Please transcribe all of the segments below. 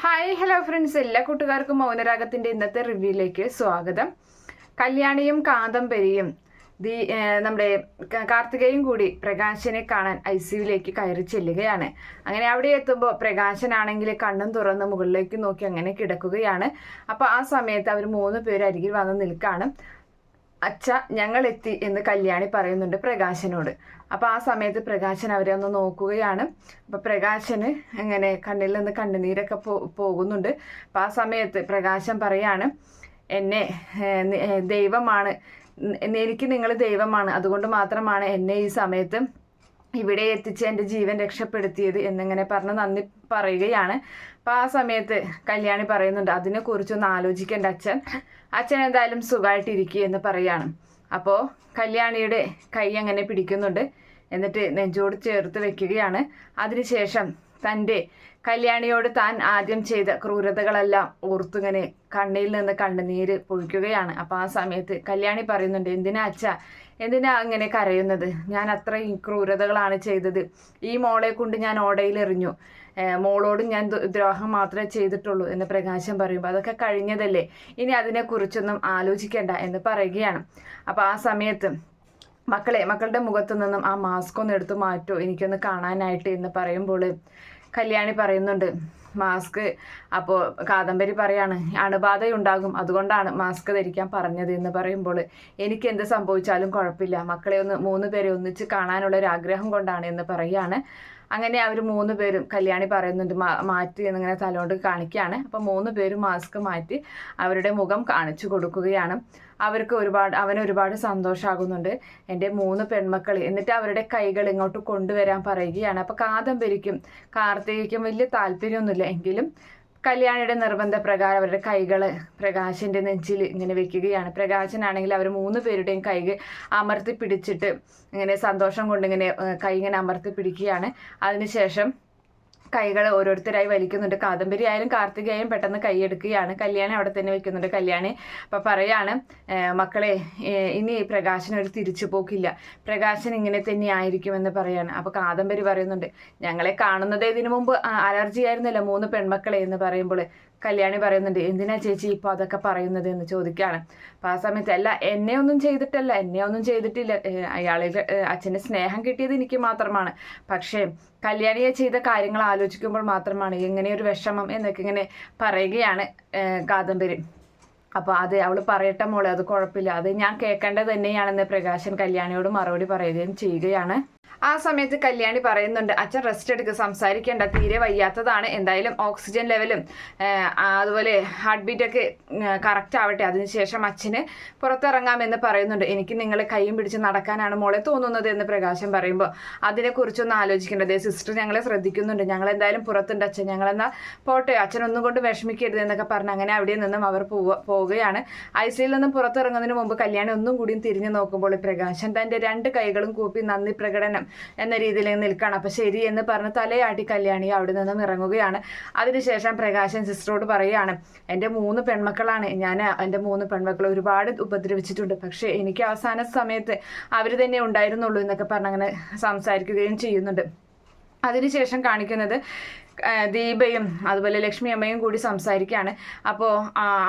Hi hello friends എല്ലാ കൂട്ടുകാർക്കും മൗനരാഗത്തിന്റെ ഇന്നത്തെ റിവ്യൂയിലേക്ക് സ്വാഗതം. കല്യാണിയും കാദംബരിയും ദീ നമ്മുടെ കാർത്തികയും കൂടി പ്രകാശനെ കാണാൻ ഐ സിയുലേക്ക് കയറി ചെല്ലുകയാണ്. അങ്ങനെ അവിടെ എത്തുമ്പോൾ പ്രകാശനാണെങ്കിൽ കണ്ണും തുറന്ന് മുകളിലേക്ക് നോക്കി അങ്ങനെ കിടക്കുകയാണ്. അപ്പോൾ ആ സമയത്ത് അവർ മൂന്ന് പേര് അരികിൽ വന്ന് നിൽക്കാണ്. അച്ഛ ഞങ്ങൾ എത്തി എന്ന് കല്യാണി പറയുന്നുണ്ട് പ്രകാശനോട്. അപ്പോൾ ആ സമയത്ത് പ്രകാശൻ അവരെ ഒന്ന് നോക്കുകയാണ്. അപ്പോൾ പ്രകാശന് ഇങ്ങനെ കണ്ണിൽ നിന്ന് കണ്ണുനീരൊക്കെ പോകുന്നുണ്ട്. അപ്പോൾ ആ സമയത്ത് പ്രകാശൻ പറയാണ് എന്നെ ദൈവമാണ്. എനിക്ക് നിങ്ങൾ ദൈവമാണ്. അതുകൊണ്ട് മാത്രമാണ് എന്നെ ഈ സമയത്ത് ഇവിടെ എത്തിച്ച് എന്റെ ജീവൻ രക്ഷപ്പെടുത്തിയത് എന്നിങ്ങനെ പറഞ്ഞ് നന്ദി പറയുകയാണ്. അപ്പം ആ സമയത്ത് കല്യാണി പറയുന്നുണ്ട് അതിനെക്കുറിച്ചൊന്ന് ആലോചിക്കേണ്ട അച്ഛൻ. അച്ഛൻ എന്തായാലും സുഖമായിട്ടിരിക്കുക എന്ന് പറയാണ്. അപ്പോൾ കല്യാണിയുടെ കൈ അങ്ങനെ പിടിക്കുന്നുണ്ട്. എന്നിട്ട് നെഞ്ചോട് ചേർത്ത് വെക്കുകയാണ്. അതിനുശേഷം തന്റെ കല്യാണിയോട് താൻ ആദ്യം ചെയ്ത ക്രൂരതകളെല്ലാം ഓർത്തുങ്ങനെ കണ്ണിൽ നിന്ന് കണ്ണുനീര് പൊഴിക്കുകയാണ്. അപ്പോൾ ആ സമയത്ത് കല്യാണി പറയുന്നുണ്ട് എന്തിനാ അച്ഛ എന്തിനാ അങ്ങനെ കരയുന്നത്? ഞാൻ അത്രയും ക്രൂരതകളാണ് ചെയ്തത്. ഈ മോളെ കൊണ്ട് ഞാൻ ഓടയിൽ എറിഞ്ഞു ഞാൻ ദ്രോഹം മാത്രമേ ചെയ്തിട്ടുള്ളൂ എന്ന് പ്രകാശം പറയുമ്പോൾ അതൊക്കെ കഴിഞ്ഞതല്ലേ? ഇനി അതിനെക്കുറിച്ചൊന്നും ആലോചിക്കേണ്ട എന്ന് പറയുകയാണ്. അപ്പോൾ ആ സമയത്ത് മക്കളെ മക്കളുടെ മുഖത്തു നിന്നും ആ മാസ്ക് ഒന്ന് എടുത്തു മാറ്റോ എനിക്കൊന്ന് കാണാനായിട്ട് എന്ന് പറയുമ്പോൾ കല്യാണി പറയുന്നുണ്ട്. മാസ്ക്. അപ്പോൾ കാദംബരി പറയാണ് അണുബാധയുണ്ടാകും അതുകൊണ്ടാണ് മാസ്ക് ധരിക്കാൻ പറഞ്ഞത് എന്ന് പറയുമ്പോൾ എനിക്ക് എന്ത് സംഭവിച്ചാലും കുഴപ്പമില്ല. മക്കളെ ഒന്ന് മൂന്ന് പേരെ ഒന്നിച്ച് കാണാനുള്ള ഒരു ആഗ്രഹം കൊണ്ടാണ് എന്ന് പറയുകയാണ് അങ്ങനെ അവർ മൂന്ന് പേരും കല്യാണി പറയുന്നുണ്ട് മാറ്റി എന്നിങ്ങനെ തലോണ്ട് കാണിക്കുകയാണ്. അപ്പോൾ മൂന്ന് പേരും മാസ്ക് മാറ്റി അവരുടെ മുഖം കാണിച്ചു കൊടുക്കുകയാണ്. അവർക്ക് ഒരുപാട് അവന് ഒരുപാട് സന്തോഷമാകുന്നുണ്ട് എന്റെ മൂന്ന് പെൺമക്കൾ എന്നിട്ട് അവരുടെ കൈകൾ ഇങ്ങോട്ട് കൊണ്ടുവരാൻ പറയുകയാണ്. അപ്പോൾ കാദംബരിക്കും കാർത്തികയ്ക്കും വലിയ താല്പര്യമൊന്നുമില്ല. എങ്കിലും കല്യാണിയുടെ നിർബന്ധപ്രകാരം അവരുടെ കൈകൾ പ്രകാശിന്റെ നെഞ്ചിൽ ഇങ്ങനെ വെക്കുകയാണ്. പ്രകാശനാണെങ്കിൽ അവർ മൂന്ന് പേരുടെയും കൈ അമർത്തി പിടിച്ചിട്ട് ഇങ്ങനെ സന്തോഷം കൊണ്ട് ഇങ്ങനെ കൈ ഇങ്ങനെ അമർത്തി പിടിക്കുകയാണ്. അതിനുശേഷം കൈകൾ ഓരോരുത്തരായി വലിക്കുന്നുണ്ട്. കാദംബരി ആയാലും കാർത്തികയായും പെട്ടെന്ന് കൈയെടുക്കുകയാണ് കല്യാണി അവിടെ തന്നെ വെക്കുന്നുണ്ട്. കല്യാണി അപ്പം പറയാണ് മക്കളെ ഇനി പ്രകാശൻ ഒരു തിരിച്ചു പോക്കില്ല പ്രകാശൻ ഇങ്ങനെ തന്നെ ആയിരിക്കുമെന്ന് പറയാണ്. അപ്പോൾ കാദംബരി പറയുന്നുണ്ട് ഞങ്ങളെ കാണുന്നത് ഇതിനു മുമ്പ് അലർജി ആയിരുന്നല്ലോ മൂന്ന് പെൺമക്കളെ എന്ന് പറയുമ്പോൾ കല്യാണി പറയുന്നുണ്ട് എന്തിനാ ചേച്ചി ഇപ്പോൾ അതൊക്കെ പറയുന്നത്? എന്ന് ചോദിക്കുകയാണ്. അപ്പോൾ ആ സമയത്ത് അല്ല എന്നെ ഒന്നും ചെയ്തിട്ടല്ല എന്നെ ഒന്നും ചെയ്തിട്ടില്ല. അയാളെ അച്ഛന്റെ സ്നേഹം കിട്ടിയത് എനിക്ക് മാത്രമാണ്. പക്ഷേ കല്യാണിയെ ചെയ്ത കാര്യങ്ങൾ ആലോചിക്കുമ്പോൾ മാത്രമാണ് എങ്ങനെയൊരു വിഷമം എന്നൊക്കെ ഇങ്ങനെ പറയുകയാണ് കാദംബരി അപ്പോൾ അത് അവൾ പറയട്ടെ മോളെ അത് കുഴപ്പമില്ല. അത് ഞാൻ കേൾക്കേണ്ടത് തന്നെയാണെന്ന് പ്രകാശൻ കല്യാണിയോട് മറുപടി പറയുകയും ചെയ്യുകയാണ്. ആ സമയത്ത് കല്യാണി പറയുന്നുണ്ട് അച്ഛൻ റെസ്റ്റ് എടുക്കുക സംസാരിക്കേണ്ട തീരെ വയ്യാത്തതാണ് എന്തായാലും ഓക്സിജൻ ലെവലും അതുപോലെ ഹാർട്ട് ബീറ്റൊക്കെ കറക്റ്റ് ആവട്ടെ അതിനുശേഷം അച്ഛന് പുറത്തിറങ്ങാമെന്ന് പറയുന്നുണ്ട്. എനിക്ക് നിങ്ങൾ കൈയും പിടിച്ച് നടക്കാനാണ് മോളെ തോന്നുന്നത് എന്ന് പ്രകാശം പറയുമ്പോൾ അതിനെക്കുറിച്ചൊന്ന് ആലോചിക്കേണ്ടത് സിസ്റ്റർ ഞങ്ങളെ ശ്രദ്ധിക്കുന്നുണ്ട് ഞങ്ങൾ എന്തായാലും പുറത്തുണ്ട് അച്ഛൻ ഞങ്ങളെന്നാൽ പോട്ടെ അച്ഛനൊന്നും കൊണ്ട് വിഷമിക്കരുത് എന്നൊക്കെ പറഞ്ഞ് അങ്ങനെ അവിടെ നിന്നും അവർ പോവുകയാണ്. ഐ സിയിൽ നിന്നും പുറത്തിറങ്ങുന്നതിന് മുമ്പ് കല്യാണി ഒന്നും കൂടിയും തിരിഞ്ഞു നോക്കുമ്പോൾ പ്രകാശൻ തന്റെ രണ്ട് കൈകളും കൂപ്പി നന്ദി പ്രകടനം എന്ന രീതിയിൽ നിൽക്കണം. അപ്പം ശരി എന്ന് പറഞ്ഞ് തലയാട്ടി കല്യാണി അവിടെ നിന്നും ഇറങ്ങുകയാണ്. അതിനുശേഷം പ്രകാശൻ സിസ്റ്ററോട് പറയുകയാണ് എന്റെ മൂന്ന് പെൺമക്കളാണ്. ഞാൻ എന്റെ മൂന്ന് പെൺമക്കളെ ഒരുപാട് ഉപദ്രവിച്ചിട്ടുണ്ട്. പക്ഷേ എനിക്ക് അവസാന സമയത്ത് അവർ തന്നെ ഉണ്ടായിരുന്നുള്ളൂ എന്നൊക്കെ പറഞ്ഞ് അങ്ങനെ സംസാരിക്കുകയും ചെയ്യുന്നുണ്ട്. അതിനുശേഷം കാണിക്കുന്നത് ദീപയും അതുപോലെ ലക്ഷ്മി അമ്മയും കൂടി സംസാരിക്കുകയാണ് അപ്പോൾ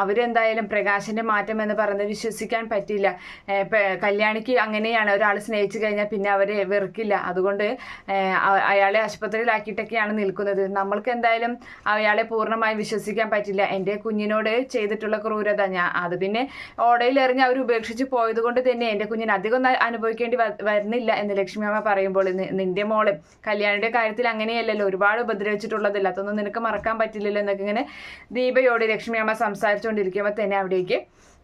അവരെന്തായാലും പ്രകാശിന്റെ മാറ്റം എന്ന് പറയുന്നത് വിശ്വസിക്കാൻ പറ്റില്ല കല്യാണിക്ക് അങ്ങനെയാണ് ഒരാൾ സ്നേഹിച്ചു കഴിഞ്ഞാൽ പിന്നെ അവരെ വെറുക്കില്ല. അതുകൊണ്ട് അയാളെ ആശുപത്രിയിലാക്കിയിട്ടൊക്കെയാണ് നിൽക്കുന്നത്. നമ്മൾക്ക് എന്തായാലും അയാളെ പൂർണമായി വിശ്വസിക്കാൻ പറ്റില്ല. എന്റെ കുഞ്ഞിനോട് ചെയ്തിട്ടുള്ള ക്രൂരത ഞാൻ അത് പിന്നെ ഓടയിൽ എറിഞ്ഞ് അവർ ഉപേക്ഷിച്ച് പോയത് കൊണ്ട് തന്നെ എന്റെ കുഞ്ഞിന് അധികം അനുഭവിക്കേണ്ടി വരുന്നില്ല എന്ന് ലക്ഷ്മി അമ്മ പറയുമ്പോൾ. നിന്റെ മോൾ കല്യാണിയുടെ കാര്യത്തിൽ അങ്ങനെയല്ലല്ലോ. ഒരുപാട് ഉപദ്രവിച്ചിട്ടുള്ളതില്ല അതൊന്നും നിനക്ക് മറക്കാൻ പറ്റില്ലല്ലോ എന്നൊക്കെ ഇങ്ങനെ ദീപയോട് ലക്ഷ്മിയമ്മ സംസാരിച്ചുകൊണ്ടിരിക്കുമ്പോൾ തന്നെ അവിടേക്ക്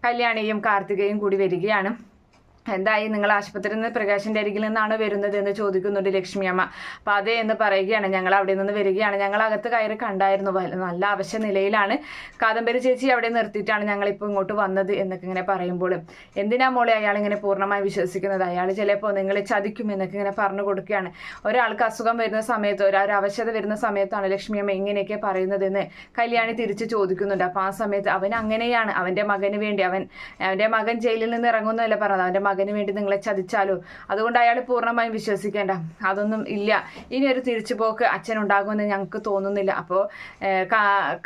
കല്യാണിയും കാർത്തികയും കൂടി വരികയാണ്. എന്തായി? നിങ്ങൾ ആശുപത്രിയിൽ നിന്ന് പ്രകാശിന്റെ അരികിൽ നിന്നാണ് വരുന്നത് എന്ന് ചോദിക്കുന്നുണ്ട് ലക്ഷ്മിയമ്മ അപ്പം അതെ എന്ന് പറയുകയാണ്. ഞങ്ങൾ അവിടെ നിന്ന് വരികയാണ്. ഞങ്ങൾ അകത്ത് കയറി കണ്ടായിരുന്നു. നല്ല അവശ്യ നിലയിലാണ്. കാദംബരി ചേച്ചി അവിടെ നിർത്തിയിട്ടാണ് ഞങ്ങൾ ഞങ്ങളിപ്പോൾ ഇങ്ങോട്ട് വന്നത് എന്നൊക്കെ ഇങ്ങനെ പറയുമ്പോൾ. എന്തിനാ മോളെ അയാൾ ഇങ്ങനെ പൂർണമായി വിശ്വസിക്കുന്നത്? അയാൾ ചിലപ്പോൾ നിങ്ങളെ ചതിക്കും എന്നൊക്കെ ഇങ്ങനെ പറഞ്ഞു കൊടുക്കുകയാണ്. ഒരാൾക്ക് അസുഖം വരുന്ന സമയത്ത് ഒരു അവശത വരുന്ന സമയത്താണ് ലക്ഷ്മിയമ്മ ഇങ്ങനെയൊക്കെ പറയുന്നതെന്ന് കല്യാണി തിരിച്ച് ചോദിക്കുന്നുണ്ട്. അപ്പോൾ ആ സമയത്ത് അവൻ അങ്ങനെയാണ്. അവന്റെ മകന് വേണ്ടി അവൻ അവന്റെ മകൻ ജയിലിൽ നിന്ന് ഇറങ്ങുന്നതല്ല പറഞ്ഞത്. അവന്റെ മകന് വേണ്ടി നിങ്ങളെ ചതിച്ചാലോ? അതുകൊണ്ട് അയാൾ പൂർണമായും വിശ്വസിക്കേണ്ട. അതൊന്നും ഇല്ല. ഇനി ഒരു തിരിച്ചുപോക്ക് അച്ഛനുണ്ടാകുമെന്ന് ഞങ്ങൾക്ക് തോന്നുന്നില്ല. അപ്പോൾ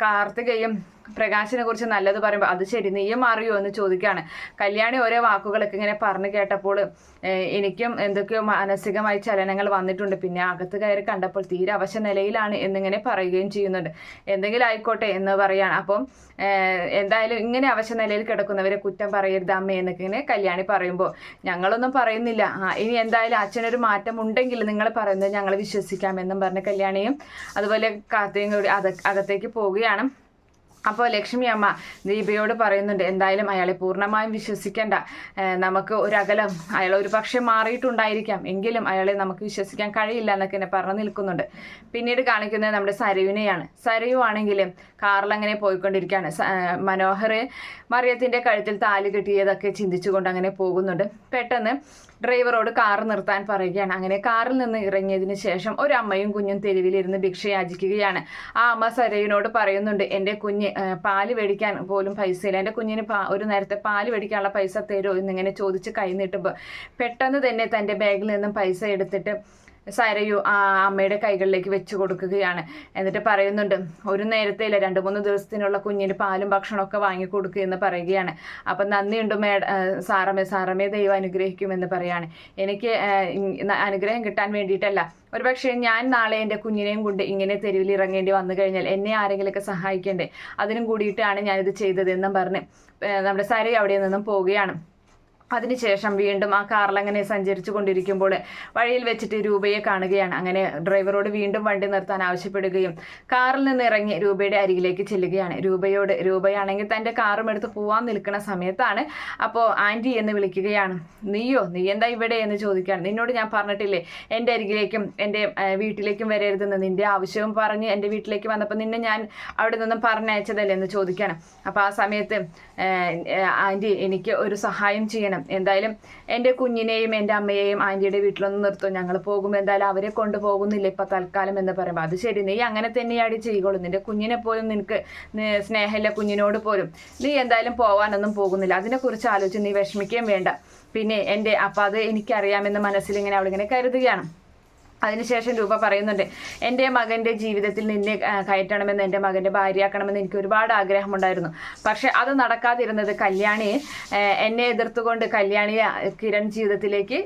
കാർത്തികയും പ്രകാശിനെ കുറിച്ച് നല്ലത് പറയുമ്പോൾ അത് ശരി നീയും മാറിയോ? എന്ന് ചോദിക്കുകയാണ് കല്യാണി ഓരോ വാക്കുകളൊക്കെ ഇങ്ങനെ പറഞ്ഞു കേട്ടപ്പോൾ എനിക്കും എന്തൊക്കെയോ മാനസികമായി ചലനങ്ങൾ വന്നിട്ടുണ്ട്. പിന്നെ അകത്ത് കയറി കണ്ടപ്പോൾ തീരെ അവശ നിലയിലാണ് എന്നിങ്ങനെ പറയുകയും ചെയ്യുന്നുണ്ട്. എന്തെങ്കിലും ആയിക്കോട്ടെ എന്ന് പറയാണ് അപ്പം എന്തായാലും ഇങ്ങനെ അവശ നിലയിൽ കിടക്കുന്നവരെ കുറ്റം പറയരുത് അമ്മ എന്നൊക്കെ ഇങ്ങനെ കല്യാണി പറയുമ്പോൾ ഞങ്ങളൊന്നും പറയുന്നില്ല. ഇനി എന്തായാലും അച്ഛനൊരു മാറ്റം ഉണ്ടെങ്കിൽ നിങ്ങൾ പറയുന്നത് ഞങ്ങൾ വിശ്വസിക്കാമെന്നും പറഞ്ഞ കല്യാണിയും അതുപോലെ കാർത്തികയും കൂടി അകത്തേക്ക് പോവുകയാണ്. അപ്പോൾ ലക്ഷ്മി അമ്മ ദീപയോട് പറയുന്നുണ്ട് എന്തായാലും അയാളെ പൂർണമായും വിശ്വസിക്കേണ്ട. നമുക്ക് ഒരകലം അയാൾ ഒരു പക്ഷേ മാറിയിട്ടുണ്ടായിരിക്കാം. എങ്കിലും അയാളെ നമുക്ക് വിശ്വസിക്കാൻ കഴിയില്ല എന്നൊക്കെ എന്നെ പറഞ്ഞു നിൽക്കുന്നുണ്ട്. പിന്നീട് കാണിക്കുന്നത് നമ്മുടെ സരയുവിനെയാണ് സരയു ആണെങ്കിലും കാറിൽ അങ്ങനെ പോയിക്കൊണ്ടിരിക്കുകയാണ്. മനോഹർ മറിയത്തിന്റെ കഴുത്തിൽ താലി കെട്ടിയതൊക്കെ ചിന്തിച്ചുകൊണ്ട് അങ്ങനെ പോകുന്നുണ്ട്. പെട്ടെന്ന് ഡ്രൈവറോട് കാർ നിർത്താൻ പറയുകയാണ്. അങ്ങനെ കാറിൽ നിന്ന് ഇറങ്ങിയതിന് ശേഷം ഒരു അമ്മയും കുഞ്ഞും തെരുവിലിരുന്ന് ഭിക്ഷ യാചിക്കുകയാണ് ആ അമ്മ സരയിനോട് പറയുന്നുണ്ട് എന്റെ കുഞ്ഞ് പാൽ മേടിക്കാൻ പോലും പൈസ ഇല്ല എന്റെ കുഞ്ഞിന് ഒരു നേരത്തെ പാൽ മേടിക്കാനുള്ള പൈസ തരുമോ? എന്നിങ്ങനെ ചോദിച്ച് കൈ നീട്ടുമ്പോൾ പെട്ടെന്ന് തന്നെ തന്റെ ബാഗിൽ നിന്നും പൈസ എടുത്തിട്ട് സരയു ആ അമ്മയുടെ കൈകളിലേക്ക് വെച്ചു കൊടുക്കുകയാണ്. എന്നിട്ട് പറയുന്നുണ്ട് ഒരു നേരത്തെ ഇല്ല രണ്ട് മൂന്ന് ദിവസത്തിനുള്ള കുഞ്ഞിന് പാലും ഭക്ഷണമൊക്കെ വാങ്ങി കൊടുക്കുക എന്ന് പറയുകയാണ്. അപ്പം നന്ദിയുണ്ട് മേഡ സാറമ്മേ സാറമ്മേ ദൈവം അനുഗ്രഹിക്കുമെന്ന് പറയാണ്. എനിക്ക് അനുഗ്രഹം കിട്ടാൻ വേണ്ടിയിട്ടല്ല. ഒരു പക്ഷേ ഞാൻ നാളെ എന്റെ കുഞ്ഞിനെയും കൊണ്ട് ഇങ്ങനെ തെരുവിൽ ഇറങ്ങേണ്ടി വന്നു കഴിഞ്ഞാൽ എന്നെ ആരെങ്കിലുമൊക്കെ സഹായിക്കണ്ടേ? അതിനും കൂടിയിട്ടാണ് ഞാനിത് ചെയ്തതെന്നും പറഞ്ഞ് നമ്മുടെ സാരി അവിടെ നിന്നും പോവുകയാണ്. അതിനുശേഷം വീണ്ടും ആ കാറിൽ അങ്ങനെ സഞ്ചരിച്ചു കൊണ്ടിരിക്കുമ്പോൾ വഴിയിൽ വെച്ചിട്ട് രൂപയെ കാണുകയാണ്. അങ്ങനെ ഡ്രൈവറോട് വീണ്ടും വണ്ടി നിർത്താൻ ആവശ്യപ്പെടുകയും കാറിൽ നിന്ന് ഇറങ്ങി രൂപയുടെ അരികിലേക്ക് ചെല്ലുകയാണ്. രൂപയോട് രൂപയാണെങ്കിൽ തന്റെ കാറും എടുത്ത് പോവാൻ നിൽക്കുന്ന സമയത്താണ് അപ്പോൾ ആന്റി എന്ന് വിളിക്കുകയാണ്. നീയോ നീ എന്താ ഇവിടെ എന്ന് ചോദിക്കുകയാണ്. നിന്നോട് ഞാൻ പറഞ്ഞിട്ടില്ലേ എന്റെ അരികിലേക്കും എന്റെ വീട്ടിലേക്കും വരരുതെന്ന് നിന്റെ ആവശ്യവും പറഞ്ഞ് എന്റെ വീട്ടിലേക്ക് വന്നപ്പോൾ നിന്നെ ഞാൻ അവിടെ നിന്നും പറഞ്ഞയച്ചതല്ലേ എന്ന് ചോദിക്കുകയാണ്. അപ്പോൾ ആ സമയത്ത് ആന്റി എനിക്ക് ഒരു സഹായം ചെയ്യണം. വേണം എന്തായാലും എന്റെ കുഞ്ഞിനെയും എന്റെ അമ്മയെയും ആന്റിയുടെ വീട്ടിലൊന്നും നിർത്തും. ഞങ്ങൾ പോകുമ്പോൾ എന്തായാലും അവരെ കൊണ്ടുപോകുന്നില്ല ഇപ്പം തൽക്കാലം എന്ന് പറയുമ്പോൾ അത് ശരി. നീ അങ്ങനെ തന്നെയാണ് ചെയ്യുകയുള്ളൂ നിന്റെ കുഞ്ഞിനെ പോലും നിനക്ക് സ്നേഹമില്ല കുഞ്ഞിനോട് പോലും നീ എന്തായാലും പോകാനൊന്നും പോകുന്നില്ല. അതിനെക്കുറിച്ച് ആലോചിച്ച് നീ വിഷമിക്കുകയും വേണ്ട. പിന്നെ എന്റെ അപ്പം അത് എനിക്കറിയാമെന്ന് മനസ്സിൽ ഇങ്ങനെ അവളിങ്ങനെ കരുതുകയാണ്. അതിനുശേഷം രൂപ പറയുന്നുണ്ട് എന്റെ മകന്റെ ജീവിതത്തിൽ നിന്നെ കയറ്റണമെന്ന് എന്റെ മകന്റെ ഭാര്യയാക്കണമെന്ന് എനിക്ക് ഒരുപാട് ആഗ്രഹമുണ്ടായിരുന്നു. പക്ഷെ അത് നടക്കാതിരുന്നത് കല്യാണി എന്നെ എതിർത്തുകൊണ്ട് കല്യാണിയെ കിരൺ ജീവിതത്തിലേക്ക്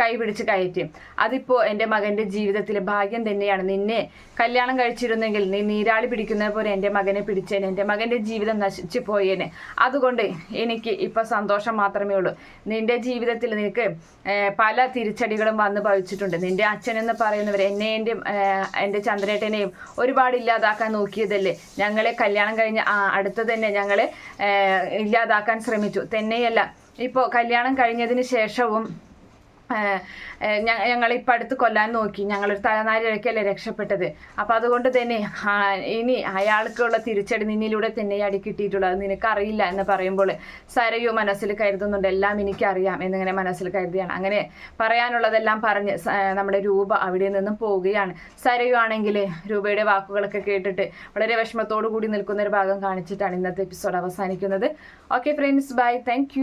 കൈപിടിച്ച് കയറ്റി. അതിപ്പോൾ എന്റെ മകന്റെ ജീവിതത്തിലെ ഭാഗ്യം തന്നെയാണ്. നിന്നെ കല്യാണം കഴിച്ചിരുന്നെങ്കിൽ നീ നീരാളി പിടിക്കുന്ന പോലെ എന്റെ മകനെ പിടിച്ചേനെ. എന്റെ മകന്റെ ജീവിതം നശിച്ചു പോയേനെ. അതുകൊണ്ട് എനിക്ക് ഇപ്പോൾ സന്തോഷം മാത്രമേ ഉള്ളൂ. നിന്റെ ജീവിതത്തിൽ നിനക്ക് പല തിരിച്ചടികളും വന്ന് ഭവിച്ചിട്ടുണ്ട്. നിന്റെ അച്ഛൻ എന്ന് പറയുന്നവർ എന്നെ എന്റെ എന്റെ ചന്ദ്രേട്ടനെയും ഒരുപാട് ഇല്ലാതാക്കാൻ നോക്കിയതല്ലേ? ഞങ്ങളെ കല്യാണം കഴിഞ്ഞ് അടുത്ത് തന്നെ ഞങ്ങളെ ഇല്ലാതാക്കാൻ ശ്രമിച്ചു. തന്നെയല്ല ഇപ്പോൾ കല്യാണം കഴിഞ്ഞതിന് ശേഷവും ഞങ്ങൾ ഇപ്പം അടുത്ത് കൊല്ലാൻ നോക്കി. ഞങ്ങളൊരു തലനാരിഴക്കല്ലേ രക്ഷപ്പെട്ടത്. അപ്പം അതുകൊണ്ട് തന്നെ ഇനി അയാൾക്കുള്ള തിരിച്ചടി നിന്നിലൂടെ തന്നെ അടി കിട്ടിയിട്ടുള്ളത് നിനക്കറിയില്ല എന്ന് പറയുമ്പോൾ സരയു മനസ്സിൽ കരുതുന്നുണ്ട്. എല്ലാം എനിക്കറിയാം എന്നിങ്ങനെ മനസ്സിൽ കരുതിയാണ്. അങ്ങനെ പറയാനുള്ളതെല്ലാം പറഞ്ഞ് നമ്മുടെ രൂപ അവിടെ നിന്നും പോവുകയാണ്. സരയു ആണെങ്കിൽ രൂപയുടെ വാക്കുകളൊക്കെ കേട്ടിട്ട് വളരെ വിഷമത്തോടു കൂടി നിൽക്കുന്ന ഒരു ഭാഗം കാണിച്ചിട്ടാണ് ഇന്നത്തെ എപ്പിസോഡ് അവസാനിക്കുന്നത്. Okay friends bye thank